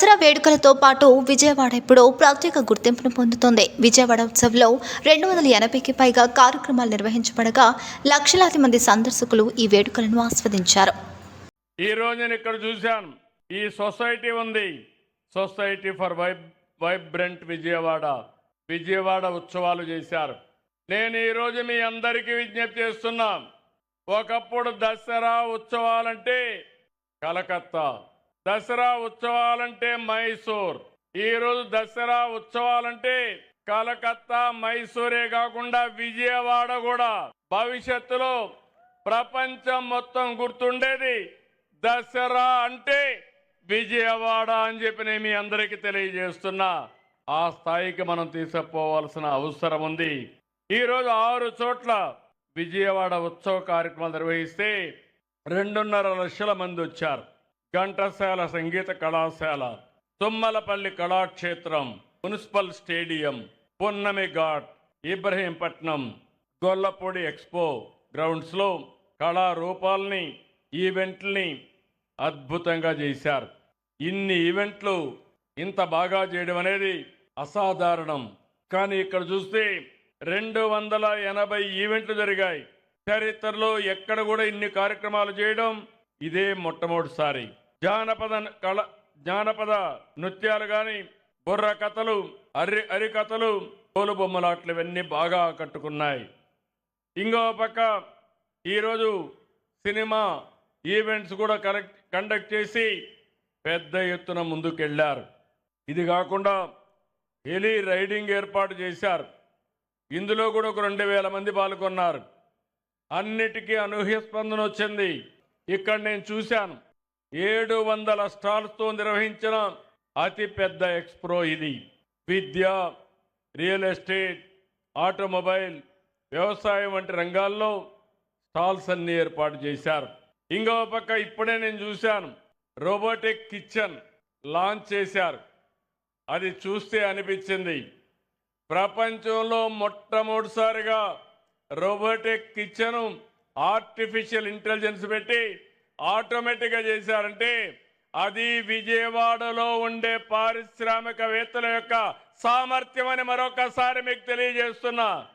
దసరా వేడుకలతో పాటు విజయవాడ ఇప్పుడు ప్రత్యేక గుర్తింపును పొందుతోంది. విజయవాడ ఉత్సవ్లో రెండు వందల ఎనభైకి పైగా కార్యక్రమాలు నిర్వహించబడగా లక్షలాది మంది సందర్శకులు ఈ వేడుకలను ఆస్వాదించారు. ఈ రోజు నేను ఇక్కడ చూశాను. ఈ సొసైటీ ఉంది. Society for vibe vibrant Vijayawada. Vijayawada ఉత్సవాలు చేశారు. నేను ఈరోజు మీ అందరికీ విజ్ఞప్తి చేస్తున్నా ఒకప్పుడు దసరా ఉత్సవాలంటే కలకత్తా దసరా ఉత్సవాలంటే మైసూర్. ఈరోజు దసరా ఉత్సవాలంటే కలకత్తా మైసూరే కాకుండా విజయవాడ కూడా. భవిష్యత్తులో ప్రపంచం మొత్తం గుర్తుండేది దసరా అంటే విజయవాడ అని చెప్పి నేను మీ అందరికీ తెలియజేస్తున్నా. ఆ స్థాయికి మనం తీసుకుపోవాల్సిన అవసరం ఉంది. ఈరోజు ఆరు చోట్ల విజయవాడ ఉత్సవ కార్యక్రమాలు నిర్వహిస్తే రెండున్నర లక్షల మంది వచ్చారు. ఘంటసాల సంగీత కళాశాల తుమ్మలపల్లి కళాక్షేత్రం మున్సిపల్ స్టేడియం పున్నమి ఘాట్ ఇబ్రహీంపట్నం గొల్లపూడి ఎక్స్పో గ్రౌండ్స్లో కళారూపాల్ని ఈవెంట్లని అద్భుతంగా చేశారు. ఇన్ని ఈవెంట్లు ఇంత బాగా చేయడం అనేది అసాధారణం. కానీ ఇక్కడ చూస్తే రెండు వందల ఎనభై ఈవెంట్లు జరిగాయి. చరిత్రలో ఎక్కడ కూడా ఇన్ని కార్యక్రమాలు చేయడం ఇదే మొట్టమొదటిసారి. జానపద కళ జానపద నృత్యాలు కానీ బుర్ర కథలు అరి అరికథలు తోలుబొమ్మలాట్లు ఇవన్నీ బాగా ఆకట్టుకున్నాయి ఇంకో పక్క ఈరోజు సినిమా ఈవెంట్స్ కూడా కలెక్ట్ కండక్ట్ చేసి పెద్ద ఎత్తున ముందుకెళ్ళారు ఇది కాకుండా హెలీ రైడింగ్ ఏర్పాటు చేశారు. ఇందులో కూడా ఒక రెండు వేల మంది పాల్గొన్నారు. అన్నిటికీ అనూహ్య స్పందన వచ్చింది. ఇక్కడ నేను చూశాను. ఏడు వందల స్టాల్స్తో నిర్వహించిన అతిపెద్ద ఎక్స్ప్రో ఇది. విద్య రియల్ ఎస్టేట్ ఆటోమొబైల్ వ్యవసాయం వంటి రంగాల్లో స్టాల్స్ అన్ని ఏర్పాటు చేశారు. ఇంకో పక్క ఇప్పుడే నేను చూశాను రోబోటిక్ కిచెన్ లాంచ్ చేశారు. అది చూస్తే అనిపించింది. ప్రపంచంలో మొట్టమొదటిసారిగా రోబోటిక్ కిచెన్ ఆర్టిఫిషియల్ ఇంటెలిజెన్స్ పెట్టి ఆటోమేటిక్గా చేశారంటే అది విజయవాడలో ఉండే పారిశ్రామికవేత్తల యొక్క సామర్థ్యం అని మరొకసారి మీకు తెలియజేస్తున్నా.